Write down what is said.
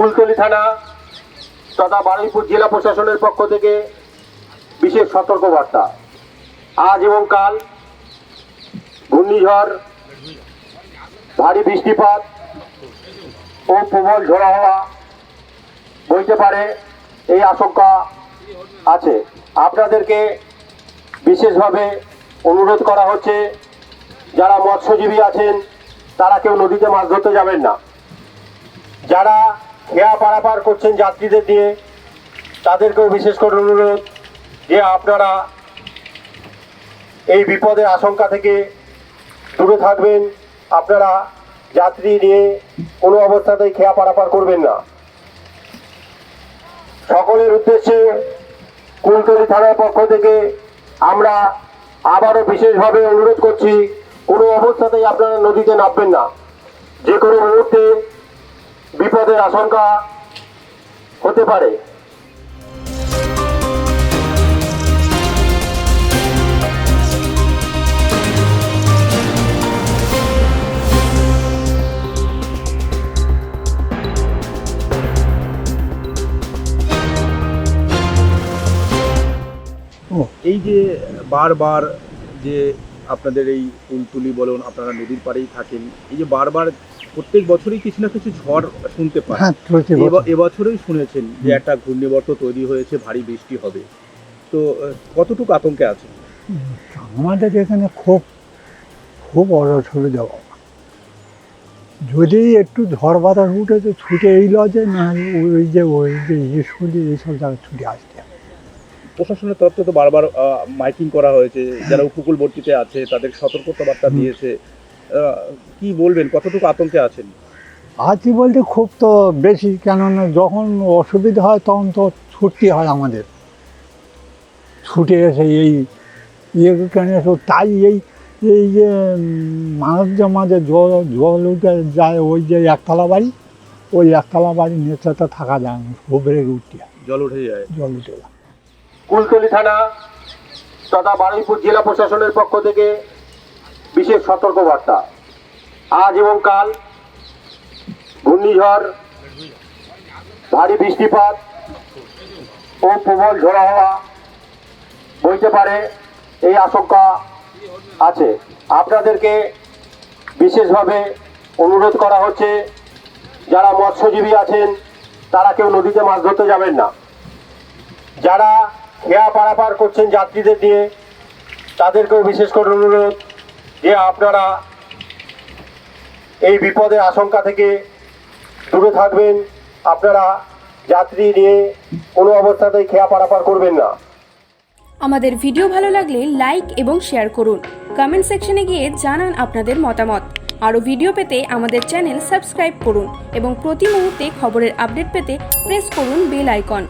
কুলতলি থানা তথা বারুইপুর জেলা প্রশাসনের পক্ষ থেকে বিশেষ সতর্কবার্তা। আজ এবং কাল ঘূর্ণিঝড়, ভারী বৃষ্টিপাত ও প্রবল ঝোড়া হওয়া বইতে পারে এই আশঙ্কা আছে। আপনাদেরকে বিশেষভাবে অনুরোধ করা হচ্ছে, যারা মৎস্যজীবী আছেন, তারা কেউ নদীতে মাছ ধরতে যাবেন না। যারা খেয়া পারাপার করছেন যাত্রীদের দিয়ে, তাদেরকেও বিশেষ করে অনুরোধ যে আপনারা এই বিপদের আশঙ্কা থেকে দূরে থাকবেন। আপনারা যাত্রী নিয়ে কোনো অবস্থাতেই খেয়া পারাপার করবেন না। সকলের উদ্দেশ্যে কুলতলি থানার পক্ষ থেকে আমরা আবারও বিশেষভাবে অনুরোধ করছি, কোনো অবস্থাতেই আপনারা নদীতে নামবেন না। যে কোনো মুহূর্তে বিপদের আশঙ্কা হতে পারে। এই যে বারবার যে আপনাদের এই কুলতুলি বলুন, আপনারা নদীর পাড়েই থাকেন, এই যে বারবার প্রত্যেক বছরই কিছু না কিছু ঝড় শুনতে পান হ্যাঁ এবছরই শুনেছেন যে একটা ঘূর্ণিবর্ত তৈরি হয়েছে ভারী বৃষ্টি হবে। তো কতটুকু আতঙ্কে আছে? আমাদের এখানে খুব খুব অসুবিধা বাবা যদি একটু ঝড় বাতাস উঠে তো ছুটে এই লজে না ওই যে ওই যে স্কুলে এইসব জায়গায় ছুটে আসতে প্রশাসনের তরফ থেকে তো বারবার মাইকিং করা হয়েছে। যারা উপকূলবর্তীতে আছে তাদের সতর্কতা বার্তা দিয়েছে। কি বলবেন? কতটুকু আতঙ্কে আছেন? আছি বলতে খুব তো বেশি কেননা যখন অসুবিধা হয় তখন তো ছুটতে হয় আমাদের। ছুটে এসে এই ইয়ে কেন এসে তাই এই এই যে মানুষ যে মাঝে জল জল উঠে যায় ওই যে একতলা বাড়ি ওই একতলা বাড়ির নেচাতে থাকা যায় না ঘুবড়ে উঠতে হয়। জল উঠে যায়। জল উঠে যায়। কুলতলি থানা তথা বারুইপুর জেলা প্রশাসনের পক্ষ থেকে বিশেষ সতর্কবার্তা। আজ এবং কাল ঘূর্ণিঝড়, ভারী বৃষ্টিপাত ও প্রবল ঝোড়া হওয়া বইতে পারে এই আশঙ্কা আছে। আপনাদেরকে বিশেষভাবে অনুরোধ করা হচ্ছে, যারা মৎস্যজীবী আছেন, তারা কেউ নদীতে মাছ ধরতে যাবেন না। যারা খেয়া পারাপার করছেন যাত্রীদের দিয়ে তাদেরকেও বিশেষ করে অনুরোধ। যে আপনারা এই বিপদের আশঙ্কা থেকে দূরে থাকবেন, আপনারা যাত্রী নিয়ে কোনো অবস্থাতেই খেয়া পারাপার করবেন না। আমাদের ভিডিও ভালো লাগলে লাইক এবং শেয়ার করুন। কমেন্ট সেকশনে গিয়ে জানান আপনাদের মতামত। আরও ভিডিও পেতে আমাদের চ্যানেল সাবস্ক্রাইব করুন এবং প্রতি মুহূর্তে খবরের আপডেট পেতে প্রেস করুন বেল আইকন